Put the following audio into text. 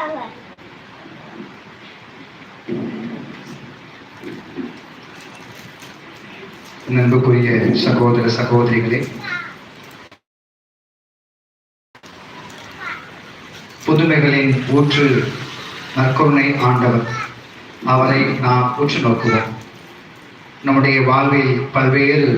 போட்டாங்க அன்புக்குரிய சகோதர சகோதரிகளே புதுமைகளின் ஊற்று நற்கருணை ஆண்டவர் அவரை நாம் உற்று நோக்குவோம் நம்முடைய வாழ்வில் பல்வேறு